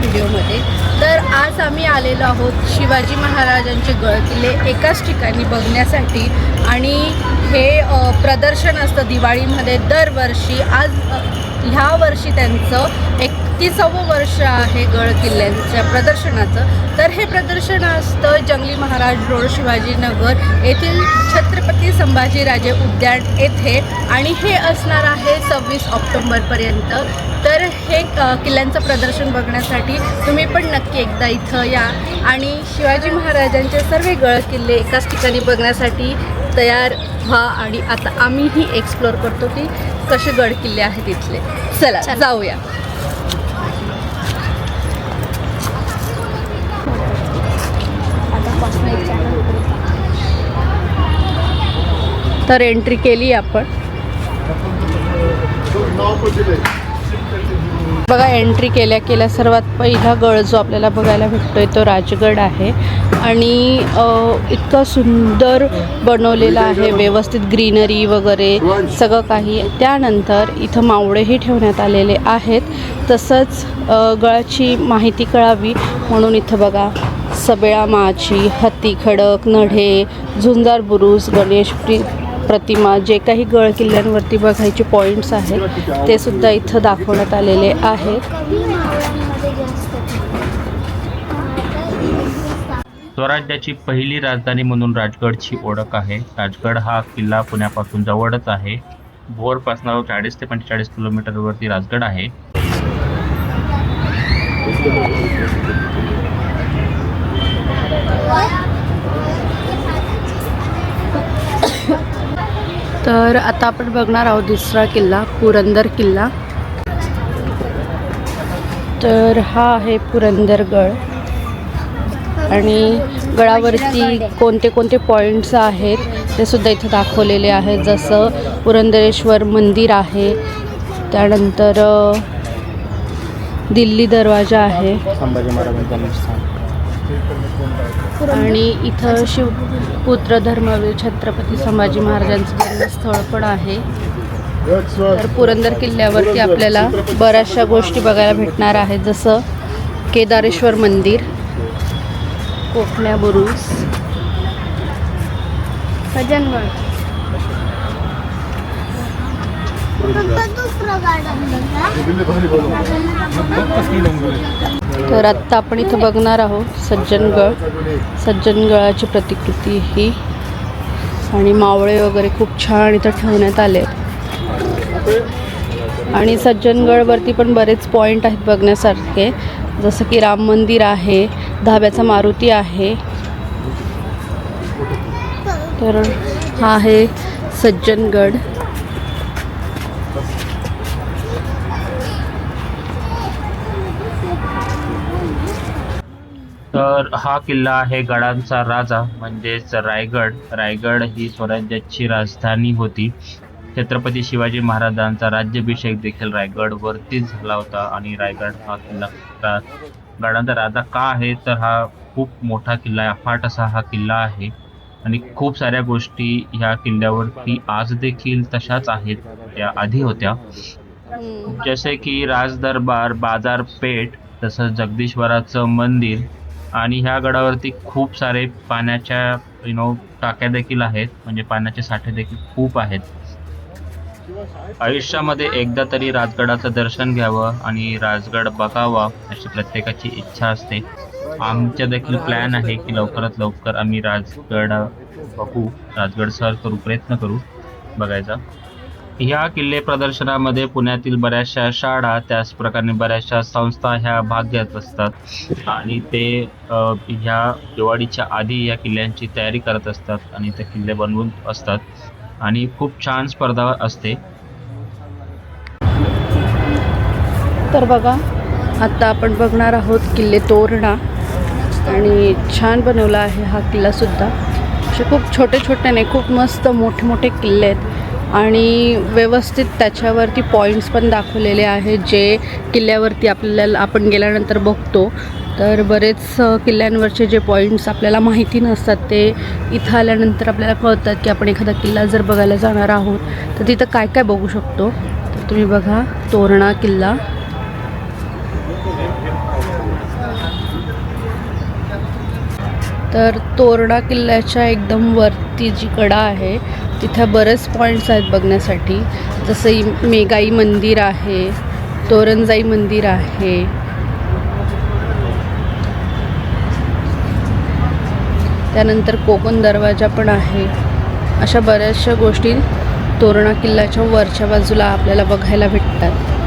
व्हिडिओमध्ये. तर आज आम्ही आलेलो आहोत शिवाजी महाराजांचे गडकिल्ले एकाच ठिकाणी बघण्यासाठी. आणि हे प्रदर्शन असतं दिवाळीमध्ये दरवर्षी. आज ह्या वर्षी त्यांचं एक एकतीसावं वर्ष आहे गड किल्ल्यांच्या प्रदर्शनाचं? तर हे प्रदर्शन असतं जंगली महाराज रोड शिवाजीनगर येथील छत्रपती संभाजीराजे उद्यान येथे आणि हे असणार आहे सव्वीस ऑक्टोंबरपर्यंत. तर हे किल्ल्यांचं प्रदर्शन बघण्यासाठी तुम्ही पण नक्की एकदा इथं या. आणि शिवाजी महाराजांचे सर्व गड किल्ले एकाच ठिकाणी बघण्यासाठी तयार व्हा. आणि आता आम्हीही एक्सप्लोर करतो की कसे गड किल्ले आहेत इथले. चला. जाऊया. तर एंट्री केली आपण. बघा एंट्री केल्या केल्या सर्वात पहिला गड जो आपल्याला बघायला भेटतोय तो राजगड आहे. आणि इतका सुंदर बनवलेला आहे व्यवस्थित ग्रीनरी वगैरे सगळं काही. त्यानंतर इथं मावळेही ठेवण्यात आलेले आहेत. तसंच गळाची माहिती कळावी म्हणून इथं बघा सबेळा माची हत्ती खडक नढे झुंजार बुरुज गणेश प्रतिमा जे काही गड किल्ल्यांवरती बघायचे पॉईंट्स आहेत ते सुद्धा इथं दाखवण्यात आलेले आहेत स्वराज्याची पहिली राजधानी म्हणून राजगडची ओळख आहे राजगड हा किल्ला पुण्यापासून जवळच आहे भोरपासून चाळीस ते पंचेचाळीस किलोमीटरवरती राजगड आहे तर आता आपण बघणार आहोत दुसरा किल्ला पुरंदर किल्ला. तर हा आहे पुरंदरगड आणि गडावरती कोणते कोणते पॉईंट्स आहेत ते सुद्धा इथं दाखवलेले आहेत. जसं पुरंदरेश्वर मंदिर आहे त्यानंतर दिल्ली दरवाजा आहे. संभाजी आणि इथं शिवपुत्र धर्मवीर छत्रपती संभाजी महाराजांचं जन्मस्थळ पण आहे. तर पुरंदर किल्ल्यावरती आपल्याला बऱ्याचशा गोष्टी बघायला भेटणार आहेत जसं केदारेश्वर मंदिर कोकण्या बुरुज. सज्जनगड तर आत्ता आपण इथं बघणार आहोत सज्जनगड. सज्जनगडाची प्रतिकृती ही. आणि मावळे वगैरे खूप छान इथं ठेवण्यात आले आणि सज्जनगडवरती पण बरेच पॉईंट आहेत बघण्यासारखे. जसं की राम मंदिर आहे धाब्याचा मारुती आहे. तर हा आहे सज्जनगड. तर हा किल्ला आहे गडांचा राजा म्हणजेच रायगड. रायगड ही स्वराज्याची राजधानी होती. छत्रपती शिवाजी महाराजांचा राज्याभिषेक देखील रायगडवरतीच झाला होता आणि रायगड हा किल्ला गडांचा राजा का आहे? तर हा खूप मोठा किल्ला आहे. अफाट असा हा किल्ला आहे. आणि खूप साऱ्या गोष्टी ह्या किल्ल्यावरती आज देखील तशाच आहेत. त्या आधी होत्या. जसे की राजदरबार बाजारपेठ तसंच जगदीश्वराचं मंदिर आणि ह्या गडावरती खूप सारे पाण्याच्या यु नो टाक्या देखील आहेत. म्हणजे पाण्याचे साठे देखील खूप आहेत. आयुष्यामध्ये एकदा तरी राजगडाचं दर्शन घ्यावं आणि राजगड बघावा अशी प्रत्येकाची इच्छा असते. आमच्या देखील प्लॅन आहे की लवकरात लवकर आम्ही राजगड बघू. राजगड सर करू प्रयत्न करू. बघायचा. ह्या किल्ले प्रदर्शनामध्ये पुण्यातील बऱ्याचशा शाळा त्याचप्रकारे बऱ्याचशा संस्था ह्या भाग घेत असतात. आणि ते ह्या दिवाळीच्या आधी या किल्ल्यांची तयारी करत असतात आणि ते किल्ले बनवून असतात. आणि खूप छान स्पर्धा असते. तर बघा आता आपण बघणार आहोत किल्ले तोरणा. आणि छान बनवला आहे हा किल्लासुद्धा असे खूप छोटे छोटे नाही खूप मस्त मोठे मोठे किल्ले आहेत. आणि व्यवस्थित त्याच्यावरती पॉईंट्स पण दाखवलेले आहेत जे किल्ल्यावरती आपल्याला आपण गेल्यानंतर बघतो. तर बरेच किल्ल्यांवरचे जे पॉईंट्स आपल्याला माहिती नसतात ते इथं आल्यानंतर आपल्याला कळतात की आपण एखादा किल्ला जर बघायला जाणार आहोत तर तिथं काय काय बघू शकतो? तर तुम्ही बघा तोरणा किल्ला. तर तोरणा किल्ल्याच्या एकदम वरती जी कडा आहे तिथं बरेच पॉईंट्स आहेत बघण्यासाठी. जसं मेगाई मंदिर आहे तोरणजाई मंदिर आहे. त्यानंतर कोकण दरवाजा पण आहे. अशा बऱ्याचशा गोष्टी तोरणा किल्ल्याच्या वरच्या बाजूला आपल्याला बघायला भेटतात.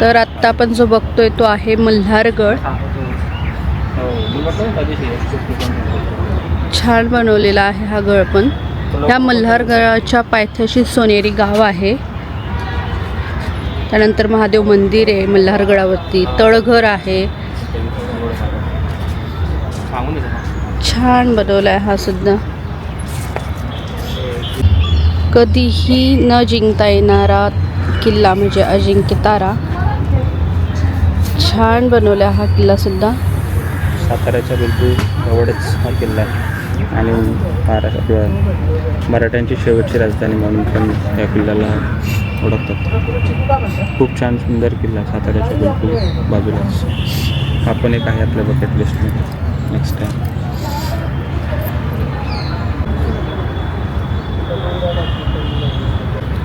तर आत्ता आपण जो बघतोय तो आहे मल्हारगड. छान बनवलेला आहे. हा गड पण. ह्या मल्हारगडाच्या पायथ्याशी सोनेरी गाव आहे. त्यानंतर महादेव मंदिर आहे मल्हारगडावरती. तळघर आहे. छान बनवला आहे हा सुद्धा. कधीही न जिंकता येणारा किल्ला म्हणजे अजिंक्य तारा. छान बनवला हा किल्ला सुद्धा. साताऱ्याच्या बिलकुल जवळच हा किल्ला आहे. आणि महाराष्ट्र मराठ्यांची शेवटची राजधानी म्हणून पण या किल्ल्याला ओळखतात. खूप छान सुंदर किल्ला साताऱ्याच्या बिलकुल बाजूलाच. हा पण एक आहे आपल्या बकेट लिस्टमध्ये नेक्स्ट टाईम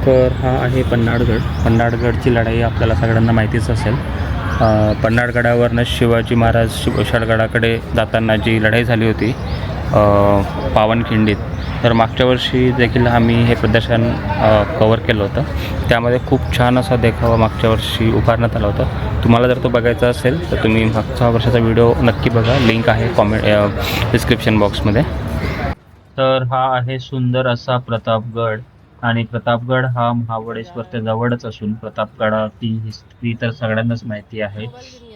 तर हा आहे पन्हाळगड. पन्हाळगडची लढाई आपल्याला सगळ्यांना माहितीच असेल. पन्हाळगडावरनं शिवाजी महाराज शिव विशाळगडाकडे जाताना जी लढाई झाली होती पावनखिंडीत तर मागच्या वर्षी देखील आम्ही हे प्रदर्शन कवर केलं होतं. त्यामध्ये खूप छान असा देखावा मागच्या वर्षी उभारण्यात आला होता. तुम्हाला जर तो बघायचा असेल तर तुम्ही मागच्या वर्षाचा व्हिडिओ नक्की बघा. लिंक आहे कॉमेंट डिस्क्रिप्शन बॉक्समध्ये तर हा आहे सुंदर असा प्रतापगड. आणि प्रतापगड हा महाबळेश्वरच्या जवळच असून प्रतापगडाची हिस्ट्री तर सगळ्यांनाच माहिती आहे.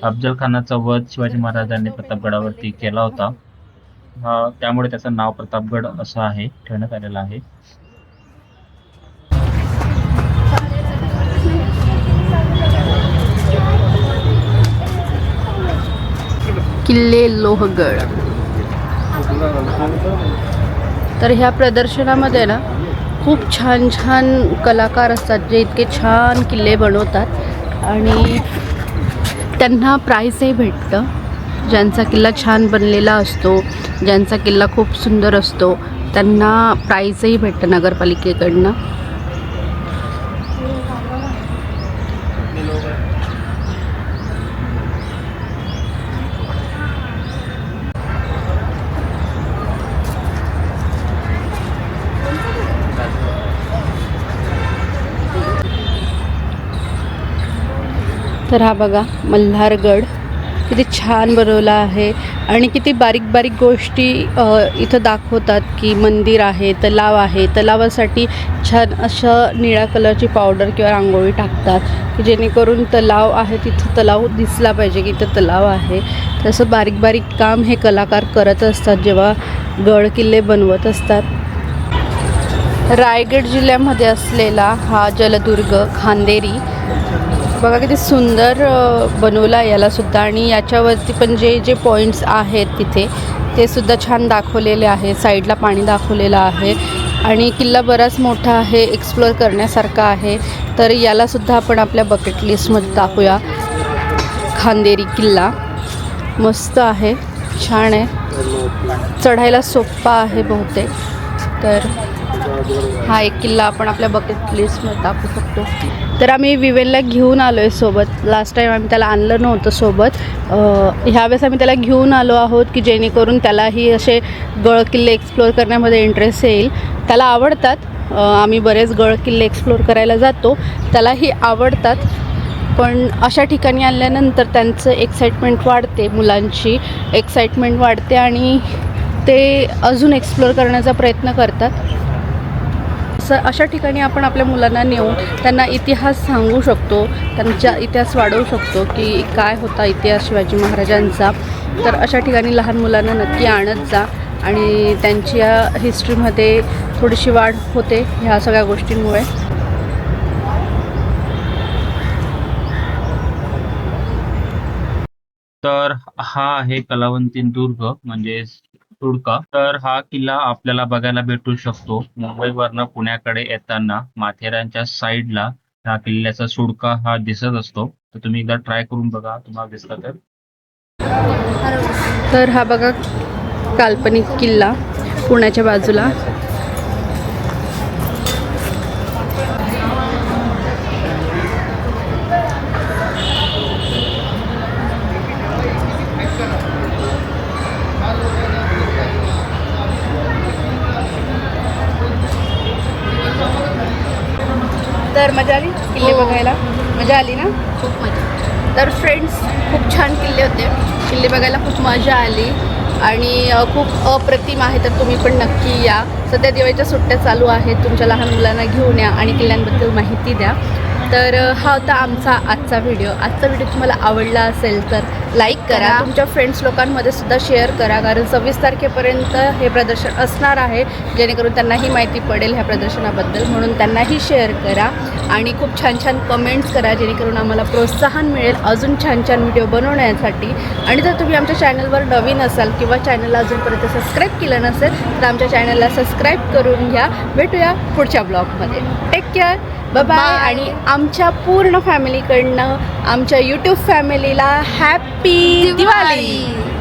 अफजल खानाचा वध शिवाजी महाराजांनी प्रतापगडावरती केला होता. हा त्यामुळे त्याचं नाव प्रतापगड असं आहे ठेवण्यात आलेलं आहे. किल्ले लोहगड. तर ह्या प्रदर्शनामध्ये ना खूप छान छान कलाकार असतात जे इतके छान किल्ले बनवतात. आणि त्यांना प्राईजही भेटतं. ज्यांचा किल्ला छान बनलेला असतो ज्यांचा किल्ला खूप सुंदर असतो त्यांना प्राईजही भेटतं नगरपालिकेकडनं. तर हा बघा मल्हारगड. किती छान बनवला आहे. आणि किती बारीक बारीक गोष्टी इथं दाखवतात की मंदिर आहे तलाव आहे. तलावासाठी छान असं निळ्या कलरची पावडर किंवा रांगोळी टाकतात की जेणेकरून तलाव आहे तिथं तलाव दिसला पाहिजे की इथं तलाव आहे. तसं बारीक बारीक काम हे कलाकार करत असतात जेव्हा गड किल्ले बनवत असतात. रायगड जिल्ह्यामध्ये असलेला हा जलदुर्ग खांदेरी. बघा किती सुंदर बनवला याला सुद्धा आणि याच्यावरती पण जे जे पॉईंट्स आहेत तिथे ते सुद्धा छान दाखवलेले आहे. साईडला पाणी दाखवलेलं आहे. आणि किल्ला बराच मोठा आहे एक्सप्लोअर करण्यासारखा आहे. तर यालासुद्धा आपण आपल्या बकेट लिस्टमध्ये टाकूया. खांदेरी किल्ला. मस्त आहे. छान आहे. चढायला सोप्पा आहे बहुतेक. तर हा एक किल्ला आपण आपल्या बकेट लिस्टमध्ये टाकू शकतो. तर आम्ही विवेलला घेऊन आलो आहे सोबत. लास्ट टाईम आम्ही त्याला आणलं नव्हतं सोबत. ह्यावेळेस आम्ही त्याला घेऊन आलो आहोत की जेणेकरून त्यालाही असे गड किल्ले एक्सप्लोअर करण्यामध्ये इंटरेस्ट येईल. त्याला आवडतात. आम्ही बरेच गड किल्ले एक्सप्लोअर करायला जातो. त्यालाही आवडतात. पण अशा ठिकाणी आणल्यानंतर त्यांचं एक्साइटमेंट वाढते मुलांची एक्साइटमेंट वाढते आणि ते अजून एक्सप्लोअर करण्याचा प्रयत्न करतात. स अशा ठिकाणी आपण आपल्या मुलांना नेऊन त्यांना इतिहास सांगू शकतो त्यांचा इतिहास वाढवू शकतो की काय होता इतिहास शिवाजी महाराजांचा. तर अशा ठिकाणी लहान मुलांना नक्की आणत जा आणि त्यांच्या हिस्ट्रीमध्ये थोडीशी वाढ होते ह्या सगळ्या गोष्टींमुळे. तर हा आहे कलावंतीन दुर्ग म्हणजे सुडका तर हा किल्ला आपल्याला बघायला भेटू शकतो. मुंबईवरनं पुण्याकडे येताना माथेरानच्या साईडला ह्या किल्ल्याचा सुडका हा दिसत असतो. तर तुम्ही एकदा ट्राय करून बघा तुम्हाला दिसला तर. तर हा बघा काल्पनिक किल्ला पुण्याच्या बाजूला. तर मजा आली किल्ले बघायला? मजा आली ना? खूप मजा. तर फ्रेंड्स खूप छान किल्ले होते. किल्ले बघायला खूप मजा आली. आणि खूप अप्रतिम आहे तर तुम्ही पण नक्की या. सध्या दिवाळीच्या सुट्ट्या चालू आहेत. तुमच्या लहान मुलांना घेऊन या आणि किल्ल्यांबद्दल माहिती द्या. तर हा होता आमचा आजचा व्हिडिओ आजचा व्हिडिओ तुम्हाला आवडला असेल तर लाईक करा. तुमच्या फ्रेंड्स लोकांमध्ये सुद्धा शेअर करा. कारण सव्वीस तारखेपर्यंत हे प्रदर्शन असणार आहे. जेणेकरून त्यांनाही माहिती पडेल ह्या प्रदर्शनाबद्दल. म्हणून त्यांनाही शेअर करा. आणि खूप छान छान कमेंट्स करा जेणेकरून आम्हाला प्रोत्साहन मिळेल अजून छान छान व्हिडिओ बनवण्यासाठी. आणि जर तुम्ही आमच्या चॅनलवर नवीन असाल किंवा चॅनलला अजूनपर्यंत सबस्क्राईब केलं नसेल तर आमच्या चॅनलला सबस्क्राईब करून घ्या. भेटूया पुढच्या ब्लॉगमध्ये टेक केअर बाय. आणि आमच्या पूर्ण फॅमिलीकडनं आमच्या यूट्यूब फॅमिलीला हॅपी दिवाळी